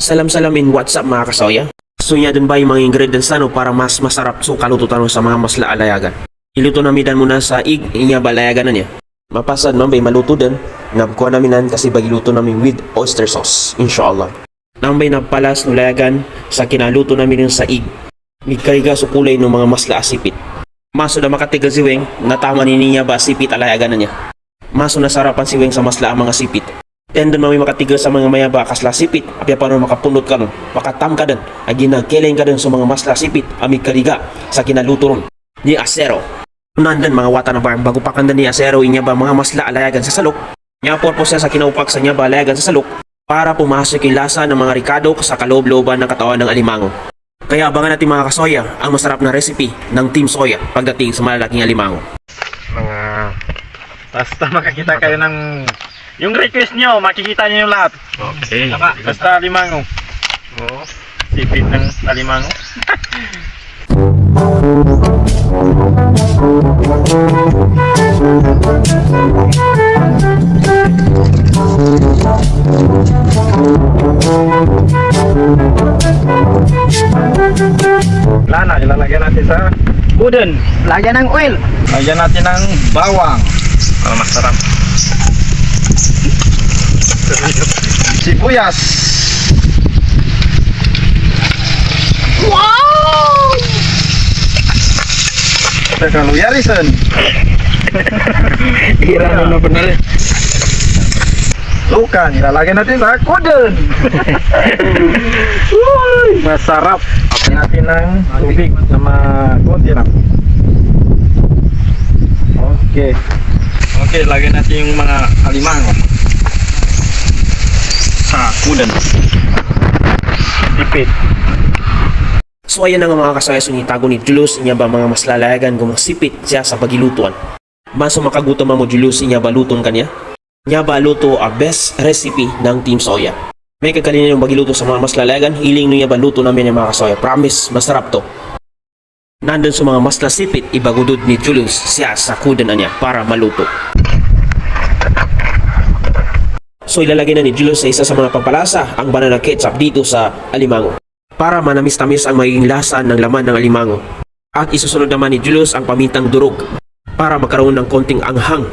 Salam-salamin, what's up mga kasoya? So yan dun ba yung mga ingredients ano para mas masarap so kaluto tanong sa mga masla alayagan. Iluto namin dan muna sa ig, inya balayagan na niya. Mapasad man bay maluto din. Nabkuha namin nan kasi bagiluto namin with oyster sauce, inshallah. Nambay napalas no layagan sa kinaluto namin yung sa ig. Migkariga sa kulay ng mga masla asipit. Maso na makatigal si Weng, natama ni niya ba asipit alayagan na niya. Maso nasarapan si Weng sa masla ang mga sipit. Tendon mami makatigil sa mga mayaba kasla sipit. Apya pa makapunot ka nun. Makatam ka dun. Agi nagkeleng ka dun sa mga masla sipit. Amig kaliga sa kinaluto ron. Ni Asero. Nandan mga wata na barm bago pa kanda ni Asero inya ba mga masla alayagan sa salok. Nya purpose sa kinaupak sa niya ba alayagan sa salok para pumasok yung lasa ng mga ricado sa kaloob-looban ng katawan ng alimango. Kaya abangan natin mga kasoya ang masarap na recipe ng Team Soya pagdating sa malalaking alimango. mga basta makakita kayo ng yung request nyo, makikita nyo yung lahat. Okay. Tama, basta alimango. Oo. Sipit ng alimango. Wala na, ilalagyan natin sa udon. Lagyan ng oil. Lagyan natin ng bawang para masarap. Sibuyas. Wow! Teka, luyarisan. Hira na benar. Lukan, ilalagay natin sa kudon. Uy, masarap. Lagyan natin ng tubig na makunti lang. Okay. Okay, lagyan natin yung mga alimango. Kudon. Tipid. So ayan na nga mga kasaya sunitago ni Julius inya ba mga mas lalayagan gumasipit siya sa pagilutuan. Maso makagutom mo Julius inya ba luton kanya? Nya ba luto a best recipe ng Team Soya. May kagalina yung magiluto sa mga mas lalayagan, hiling niya ba luto namin yung mga kasoya. Promise, masarap to. Nandun sa mga mas lasipit, ibagudod ni Julius siya sa kudan na niya para maluto. So ilalagay na ni Julius sa isa sa mga pampalasa ang banana ketchup dito sa alimango para manamis-tamis ang magiging lasa ng laman ng alimango. At isusunod naman ni Julius ang pamintang durog para magkaroon ng konting anghang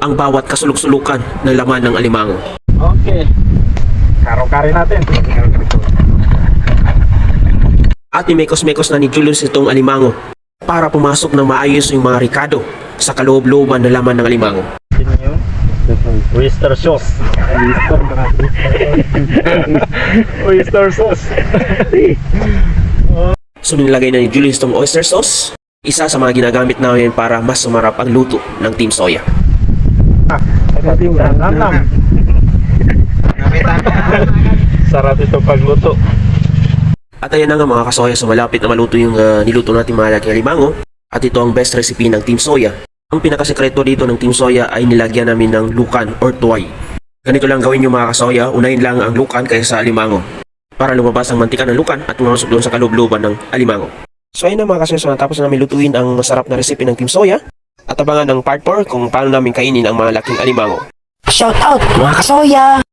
ang bawat kasulok-sulukan ng laman ng alimango. Okay. Karo-kari natin. At imekos-mekos na ni Julius itong alimango para pumasok ng maayos yung mga ricado sa kaloob-looban ng laman ng alimango. Oyster sauce. Oyster Oyster sauce. So nilagay na ni Julius itong oyster sauce, isa sa mga ginagamit namin para mas sumarap ang luto ng Team Soya. Nam-nam. Sarap ito pagluto. At ayan na nga mga kasoya, so malapit na maluto yung ah, niluto natin mga laking alimango. At ito ang best recipe ng Team Soya. Ang pinakasekreto dito ng Team Soya ay nilagyan namin ng lukan or tuway. Ganito lang gawin nyo mga kasoya, unahin lang ang lukan kaysa sa alimango. Para lumabas ang mantika ng lukan at pumasok doon sa kaloob-looban ng alimango. So ayun na mga kasoya, so natapos na namin lutuin ang masarap na recipe ng Team Soya. At abangan ng part 4 kung paano namin kainin ang mga laking alimango. Shout out mga kasoya!